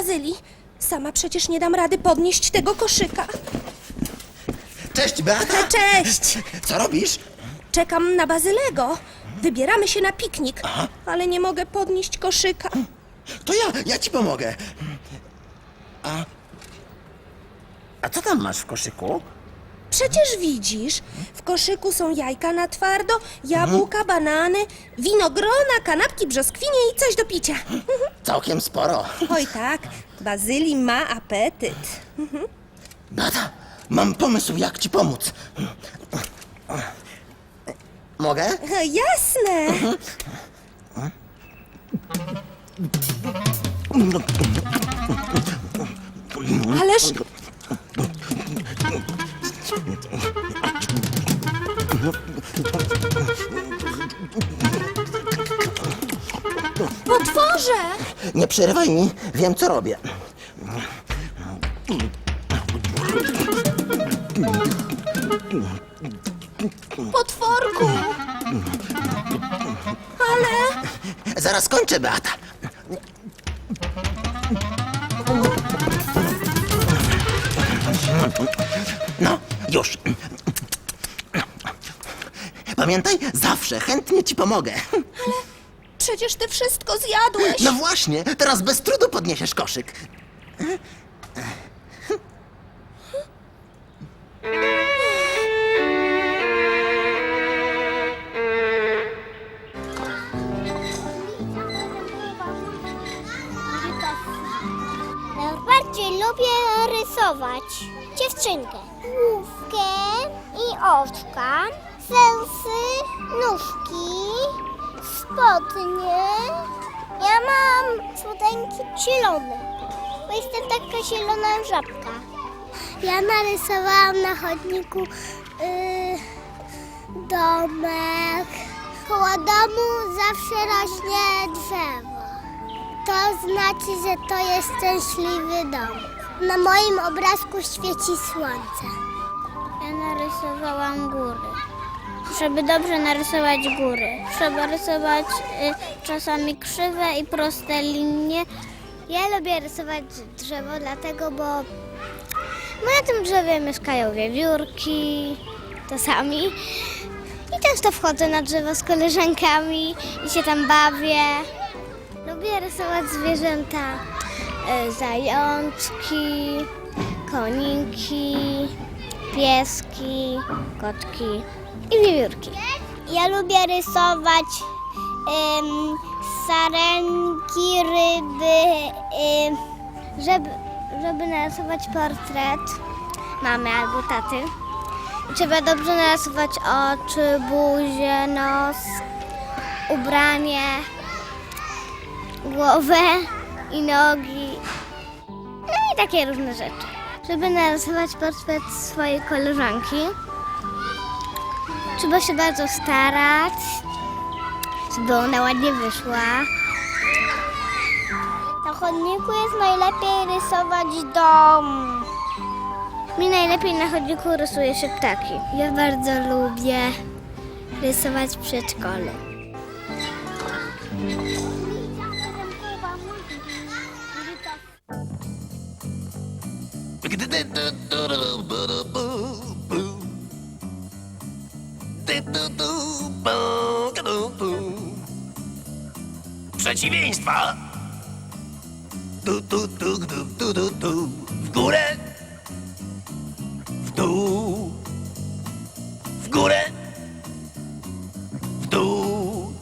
Gdzie ten Bazyli? Sama przecież nie dam rady podnieść tego koszyka. Cześć, Beata! Cześć! Co robisz? Czekam na Bazylego. Wybieramy się na piknik, ale nie mogę podnieść koszyka. To ja, ja ci pomogę. A... A co tam masz w koszyku? Przecież widzisz, w koszyku są jajka na twardo, jabłka, banany, winogrona, kanapki, brzoskwinie i coś do picia. Całkiem sporo. Oj tak, Bazyli ma apetyt. Beata, mam pomysł, jak ci pomóc. Mogę? Jasne! Ależ potworze! Nie przerywaj mi, wiem co robię. Potworku! Ale Zaraz kończę, Beata. No, już. Pamiętaj, zawsze chętnie ci pomogę. przecież ty wszystko zjadłeś. No właśnie, teraz bez trudu podniesiesz koszyk. Zielone, bo jestem taka zielona żabka. Ja narysowałam na chodniku yy, domek. Koło domu zawsze rośnie drzewo. To znaczy, że to jest szczęśliwy dom. Na moim obrazku świeci słońce. Ja narysowałam góry. Żeby dobrze narysować góry, trzeba rysować y, czasami krzywe i proste linie. Ja lubię rysować drzewo, dlatego, bo na tym drzewie mieszkają wiewiórki, czasami. I często wchodzę na drzewo z koleżankami i się tam bawię. Lubię rysować zwierzęta. e, Zajączki, koniki, pieski, kotki i wiewiórki. Ja lubię rysować em, sarenki, ryby, em, żeby, żeby narysować portret mamy albo taty. Trzeba dobrze narysować oczy, buzię, nos, ubranie głowę i nogi. No i takie różne rzeczy. Żeby narysować portret swojej koleżanki, trzeba się bardzo starać, żeby ona ładnie wyszła. Na chodniku jest najlepiej rysować dom. Mi najlepiej na chodniku rysuje się ptaki. Ja bardzo lubię rysować przedszkole. Przeciwieństwa! Tu, tu, tu, tu, tu, tu, tu. W górę! W dół! W górę! W dół!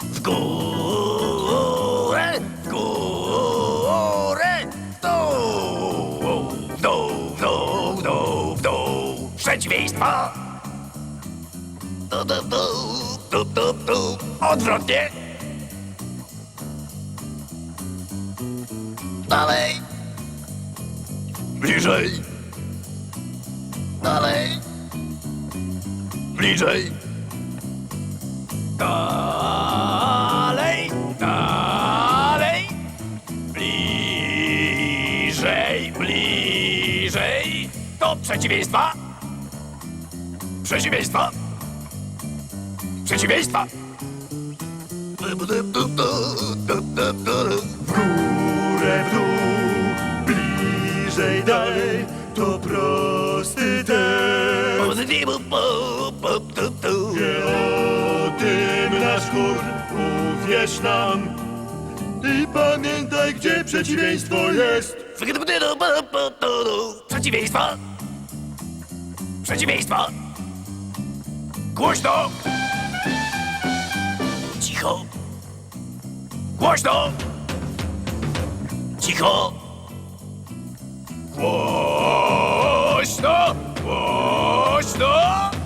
W górę! W górę! W dół! W dół, w dół, w dół, w dół! Przeciwieństwa! Tu, tu, tu, tu, tu, tu. Odwrotnie! Dalej! Bliżej! Dalej! Bliżej! Dalej! Dalej! Bliżej! Bliżej, bliżej. To przeciwieństwa. Przeciwieństwa. Przeciwieństwa. Chór, uwierz nam. I pamiętaj, gdzie przeciwieństwo jest. Przeciwieństwa. Przeciwieństwa. Głośno. Cicho. Głośno. Cicho. Głośno. Głośno.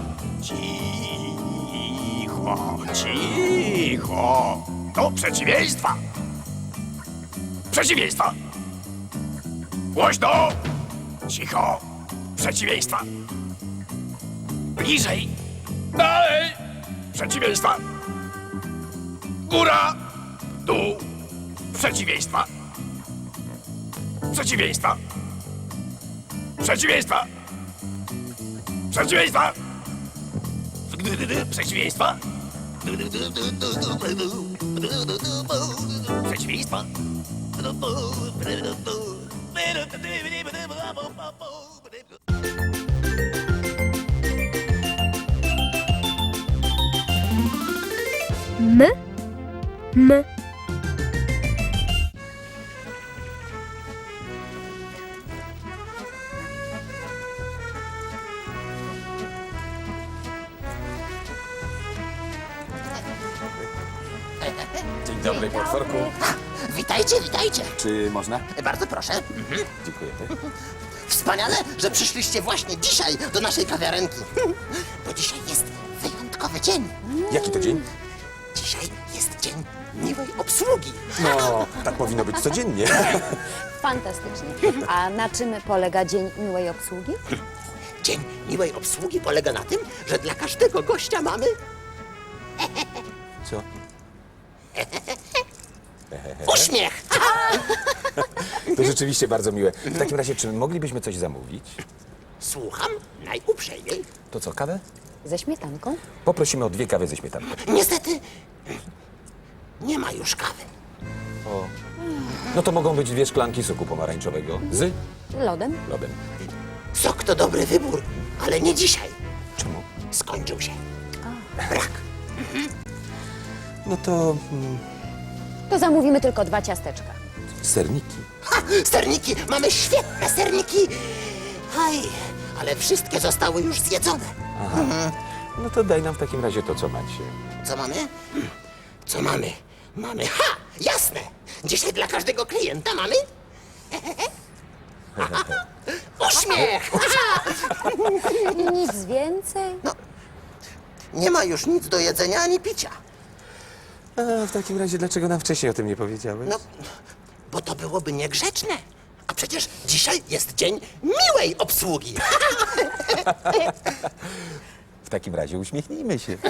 Cicho. Cicho. To przeciwieństwa. Przeciwieństwa. Głośno. Cicho. Przeciwieństwa. Bliżej. Dalej. Przeciwieństwa. Góra. Dół. Przeciwieństwa. Przeciwieństwa. Przeciwieństwa. Przeciwieństwa. Przeciwieństwa. Przeciwieństwa. M, M. Dzień dobry, potworku. Witajcie, witajcie. Czy można? Bardzo proszę. Dziękuję. Wspaniale, że przyszliście właśnie dzisiaj do naszej kawiarenki. Bo dzisiaj jest wyjątkowy dzień. Jaki to dzień? Dzisiaj jest dzień miłej obsługi. No, tak powinno być codziennie. Fantastycznie. A na czym polega Dzień Miłej Obsługi? Dzień miłej obsługi polega na tym, że dla każdego gościa mamy Co? Uśmiech. To rzeczywiście bardzo miłe. W takim razie, czy moglibyśmy coś zamówić? Słucham najuprzejmiej. To co, kawę? Ze śmietanką? Poprosimy o dwie kawy ze śmietanką. Niestety nie ma już kawy. No to mogą być dwie szklanki soku pomarańczowego z Lodem? lodem. Sok to dobry wybór, ale nie dzisiaj. Czemu? Skończył się. Brak. No to mm, To zamówimy tylko dwa ciasteczka. serniki. Ha! Serniki! Mamy świetne serniki! Aj, ale wszystkie zostały już zjedzone. No to daj nam w takim razie to, co macie. Co mamy? Hmm, Co mamy? Mamy. Ha! Jasne! Dzisiaj dla każdego klienta mamy. Uśmiech! I nic więcej? Nie ma już nic do jedzenia ani picia. A w takim razie dlaczego nam wcześniej o tym nie powiedziałeś? No, bo to byłoby niegrzeczne. A przecież dzisiaj jest dzień miłej obsługi. W takim razie uśmiechnijmy się.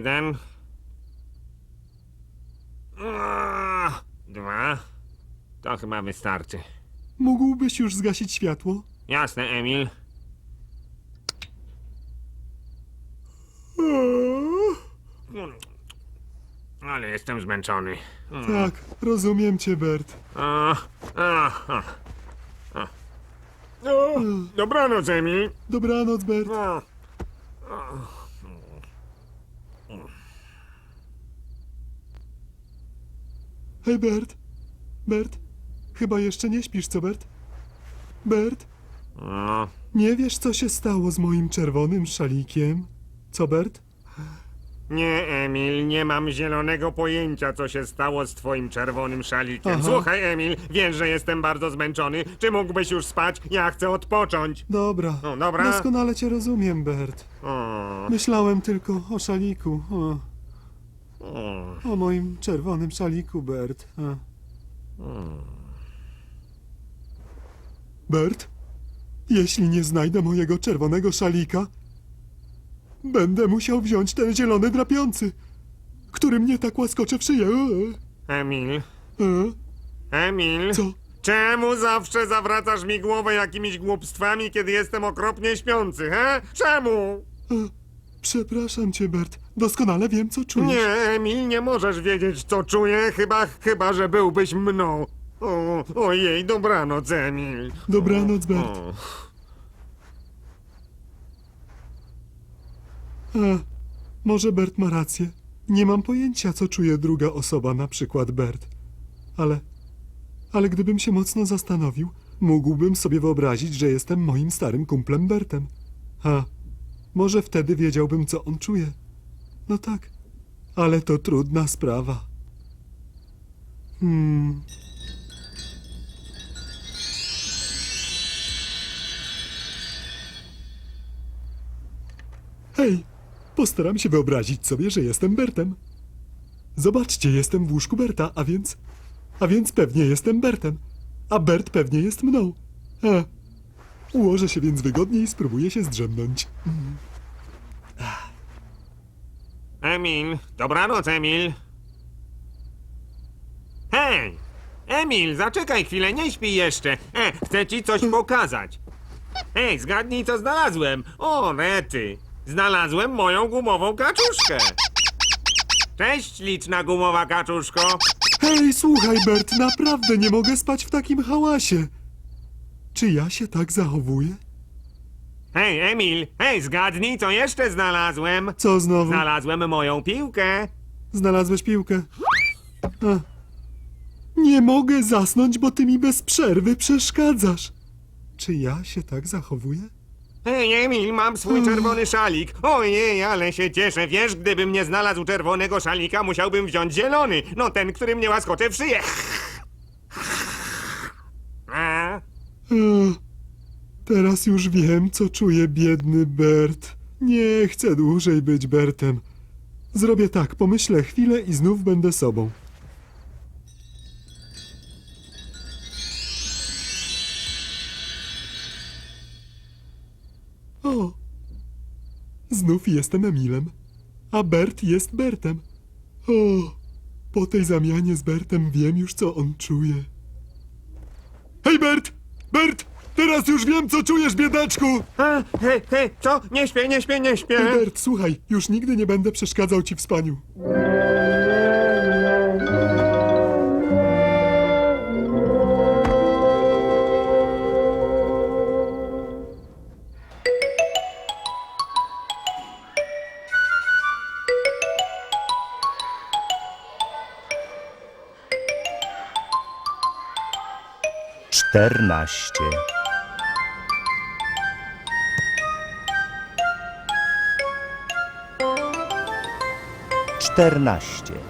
Jeden. Dwa. To chyba wystarczy. Mógłbyś już zgasić światło? Jasne, Emil. Ale jestem zmęczony. Tak, rozumiem cię, Bert. A, a, a, a. O, dobranoc, Emil. Dobranoc, Bert. O, Hej, Bert. Bert, chyba jeszcze nie śpisz, co, Bert? Bert, o. nie wiesz, co się stało z moim czerwonym szalikiem? Co, Bert? Nie, Emil, nie mam zielonego pojęcia, co się stało z twoim czerwonym szalikiem. Aha. Słuchaj, Emil, wiesz, że jestem bardzo zmęczony. Czy mógłbyś już spać? Ja chcę odpocząć. Dobra. No, dobra. Doskonale cię rozumiem, Bert. O, Myślałem tylko o szaliku. O, o. moim czerwonym szaliku, Bert. A. Bert, jeśli nie znajdę mojego czerwonego szalika, będę musiał wziąć ten zielony drapiący, który mnie tak łaskocze w szyję. Emil, E, Emil. Co? Czemu zawsze zawracasz mi głowę jakimiś głupstwami, kiedy jestem okropnie śpiący, he? Czemu? Przepraszam cię, Bert. Doskonale wiem, co czujesz. Nie, Emil, nie możesz wiedzieć, co czuję, chyba, chyba, że byłbyś mną. O, ojej, dobranoc, Emil. Dobranoc, Bert. O. A, może Bert ma rację. Nie mam pojęcia, co czuje druga osoba, na przykład Bert. Ale, ale gdybym się mocno zastanowił, mógłbym sobie wyobrazić, że jestem moim starym kumplem Bertem. A, może wtedy wiedziałbym, co on czuje. No tak, ale to trudna sprawa. Hmm. Hej, postaram się wyobrazić sobie, że jestem Bertem. Zobaczcie, jestem w łóżku Berta, a więc... A więc pewnie jestem Bertem. A Bert pewnie jest mną. A, ułożę się więc wygodnie i spróbuję się zdrzemnąć. Emil, dobranoc, Emil. Hej! Emil, zaczekaj chwilę, nie śpi jeszcze. E, chcę ci coś pokazać. Hej, zgadnij, co znalazłem. O, rety. Znalazłem moją gumową kaczuszkę. Cześć, liczna gumowa kaczuszko. Hej, słuchaj, Bert, naprawdę nie mogę spać w takim hałasie. Czy ja się tak zachowuję? Hej, Emil, hej, zgadnij, co jeszcze znalazłem. Co znowu? Znalazłem moją piłkę. Znalazłeś piłkę. A. Nie mogę zasnąć, bo ty mi bez przerwy przeszkadzasz. Czy ja się tak zachowuję? Hej, Emil, mam swój czerwony szalik. Ojej, ale się cieszę. Wiesz, gdybym nie znalazł czerwonego szalika, musiałbym wziąć zielony. No ten, który mnie łaskocze w szyję. A? Ech, teraz już wiem, co czuje biedny Bert. Nie chcę dłużej być Bertem. Zrobię tak, pomyślę chwilę i znów będę sobą. O! Znów jestem Emilem, a Bert jest Bertem. O! Po tej zamianie z Bertem wiem już, co on czuje. Hej, Bert! Bert! Teraz już wiem, co czujesz, biedaczku! A, hej, hej, co? Nie śpię, nie śpię, nie śpię. Hej, Bert, słuchaj, już nigdy nie będę przeszkadzał ci w spaniu. czternaście, 14.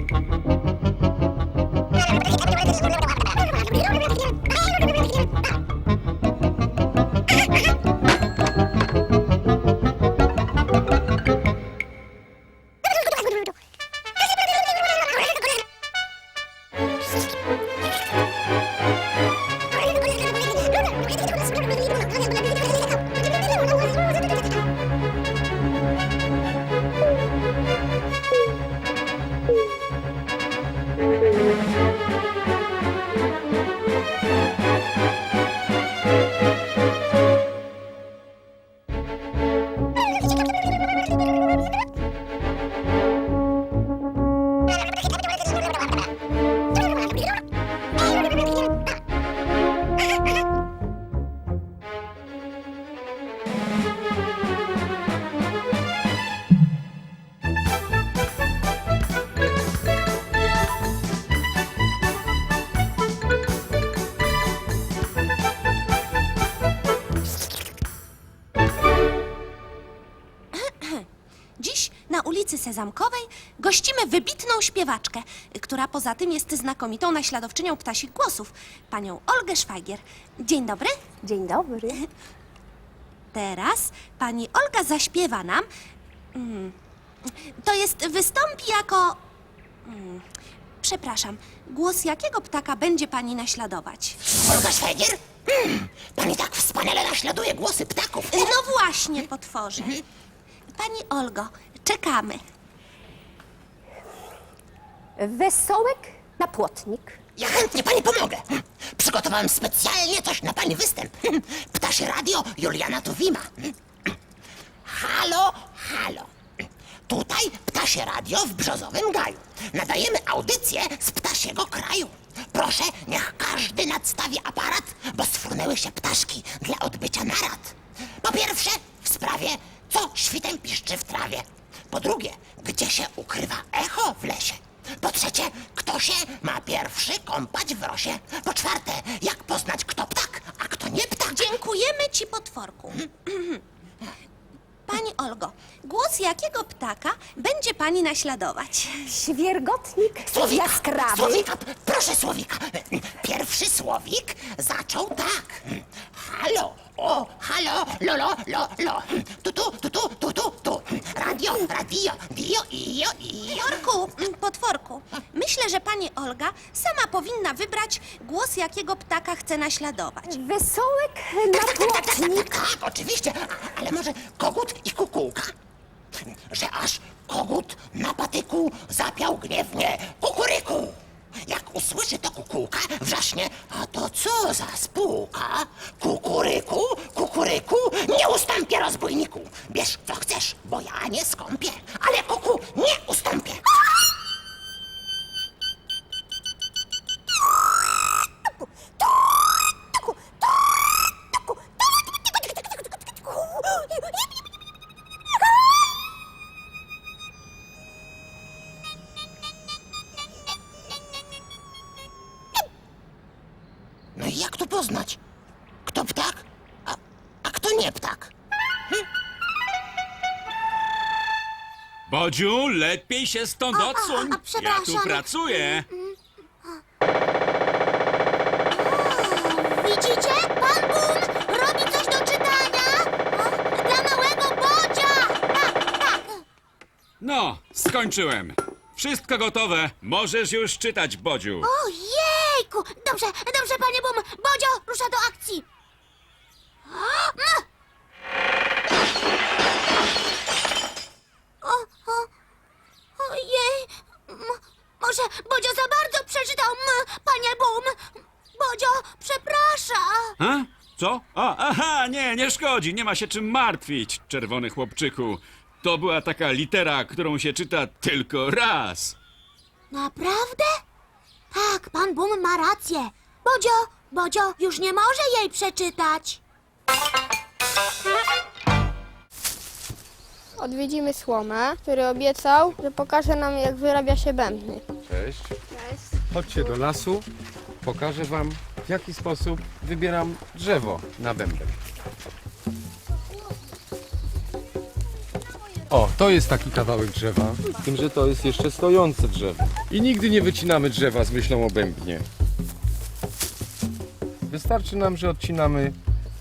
Sezamkowej gościmy wybitną śpiewaczkę, która poza tym jest znakomitą naśladowczynią ptasich głosów, panią Olgę Szwagier. Dzień dobry. Dzień dobry. Teraz pani Olga zaśpiewa nam. Mm, to jest wystąpi jako. Mm, przepraszam, głos jakiego ptaka będzie pani naśladować? Olga Szwagier? Mm, pani tak wspaniale naśladuje głosy ptaków. No właśnie, potworze. Pani Olgo, czekamy. Wesołek na płotnik. Ja chętnie pani pomogę. Przygotowałem specjalnie coś na pani występ. Ptasie radio Juliana Tuwima. Halo, halo. Tutaj Ptasie Radio w Brzozowym Gaju. Nadajemy audycję z ptasiego kraju. Proszę, niech każdy nadstawi aparat, bo sfrunęły się ptaszki dla odbycia narad. Po pierwsze, w sprawie, co świtem piszczy w trawie. Po drugie, gdzie się ukrywa echo w lesie. Po trzecie, kto się ma pierwszy kąpać w rosie. Po czwarte, jak poznać, kto ptak, a kto nie ptak. Dziękujemy ci, potworku. Pani Olgo, głos jakiego ptaka będzie pani naśladować? Świergotnik Słowika, jaskrawy. Słowika, proszę Słowika. Pierwszy Słowik zaczął tak. Halo, o, halo, lo, lo, lo, lo. Tu, tu, tu, tu, tu, tu, tu. Radio, radio, dio, io, io. Potworku, mm, potworku, myślę, że pani Olga sama powinna wybrać głos jakiego ptaka chce naśladować. Wesołek na Tak, tak, tak, tak, płotnik. tak, tak, oczywiście, A- ale może kogut i kukułka? Że aż kogut na patyku zapiał gniewnie kukuryku. Jak usłyszy to kukułka, wrzaśnie, a to co za spółka? Kukuryku, kukuryku, nie ustąpię rozbójniku. Bierz co chcesz, bo ja nie skąpię, ale kuku nie ustąpię. Bodziu, lepiej się stąd odsuń. a, Ja przepraszam. tu pracuję. Widzicie? Pan Bum robi coś do czytania. O, Dla małego Bodzia. Tak, tak. No, skończyłem. Wszystko gotowe. Możesz już czytać, Bodziu. Może Bodzio za bardzo przeczytał, m, panie Bum. Bodzio, przepraszam. A? Co? A, aha, nie, nie szkodzi. Nie ma się czym martwić, czerwony chłopczyku. To była taka litera, którą się czyta tylko raz. Naprawdę? Tak, pan Bum ma rację. Bodzio, Bodzio już nie może jej przeczytać odwiedzimy Słomę, który obiecał, że pokaże nam, jak wyrabia się bębny. Cześć. Cześć. Chodźcie do lasu, pokażę Wam, w jaki sposób wybieram drzewo na bęben. O, to jest taki kawałek drzewa, z tym, że to jest jeszcze stojące drzewo. I nigdy nie wycinamy drzewa z myślą o bębnie. Wystarczy nam, że odcinamy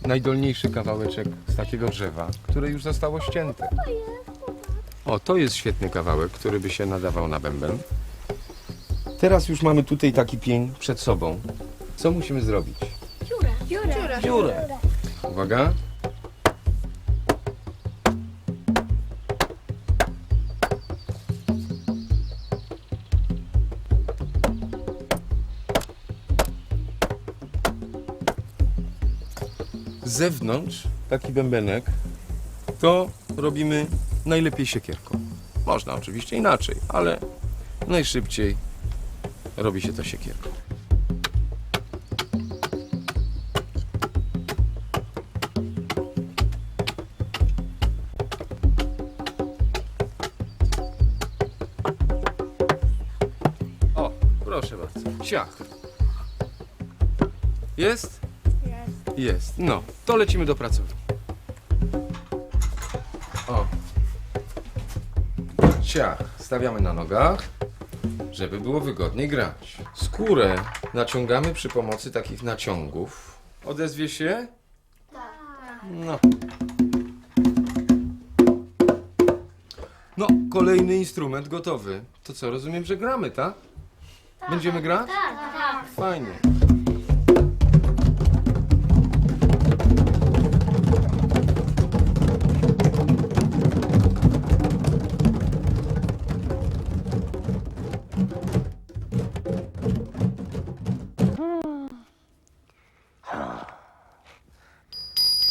najdolniejszy kawałeczek z takiego drzewa, które już zostało ścięte. O, to jest świetny kawałek, który by się nadawał na bęben. Teraz już mamy tutaj taki pień przed sobą. Co musimy zrobić? Dziurę. Dziurę. Uwaga. Zewnątrz taki bębenek to robimy najlepiej siekierką. Można oczywiście inaczej, ale najszybciej robi się to siekierką. O, proszę bardzo. Ciach. Jest? Jest. No, to lecimy do pracowni. O. Ciach. Stawiamy na nogach, żeby było wygodniej grać. Skórę naciągamy przy pomocy takich naciągów. Odezwie się? Tak. No. No, kolejny instrument gotowy. To co, rozumiem, że gramy, tak? Będziemy grać? Tak, tak. Fajnie.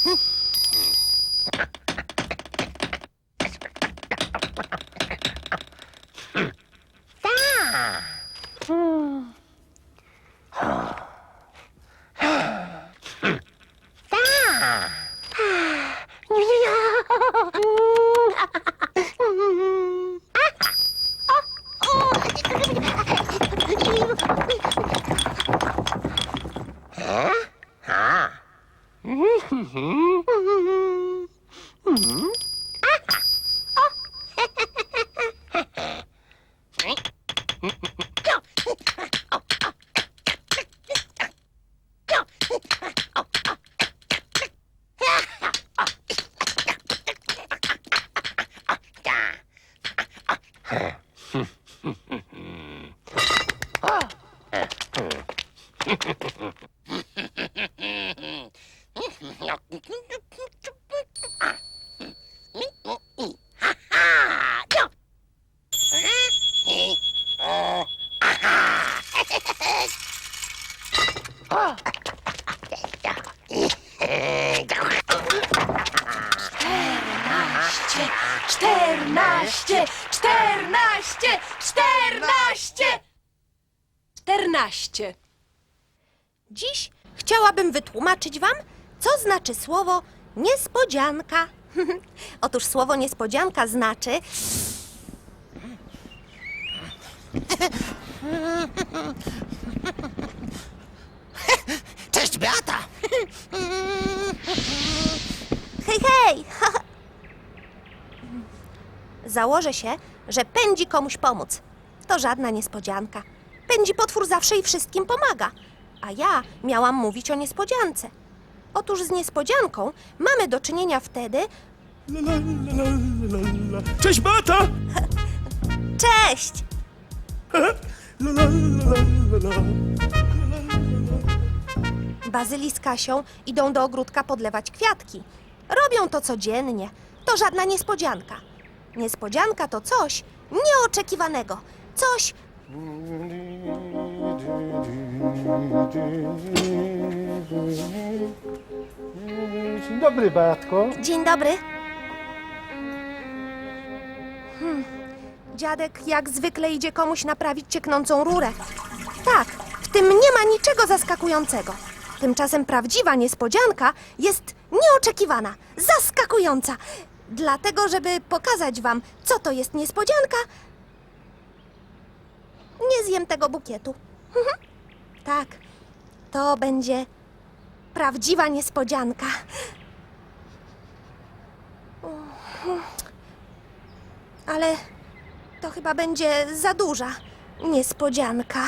Hmm. hmm. Wytłumaczyć Wam, co znaczy słowo niespodzianka. Otóż słowo niespodzianka znaczy. Cześć, Beata! Hej, hej! Założę się, że pędzi komuś pomóc. To żadna niespodzianka. Pędzi potwór zawsze i wszystkim pomaga. A ja miałam mówić o niespodziance. Otóż z niespodzianką mamy do czynienia wtedy. Cześć, Bata! Cześć! Bazyli z Kasią idą do ogródka podlewać kwiatki. Robią to codziennie. To żadna niespodzianka. Niespodzianka to coś nieoczekiwanego. Coś, Dzień dobry, Beatko. Dzień dobry. Hmm. Dziadek jak zwykle idzie komuś naprawić cieknącą rurę. Tak, w tym nie ma niczego zaskakującego. Tymczasem prawdziwa niespodzianka jest nieoczekiwana, zaskakująca. Dlatego, żeby pokazać wam, co to jest niespodzianka, nie zjem tego bukietu. Tak, to będzie prawdziwa niespodzianka. ale to chyba będzie za duża niespodzianka.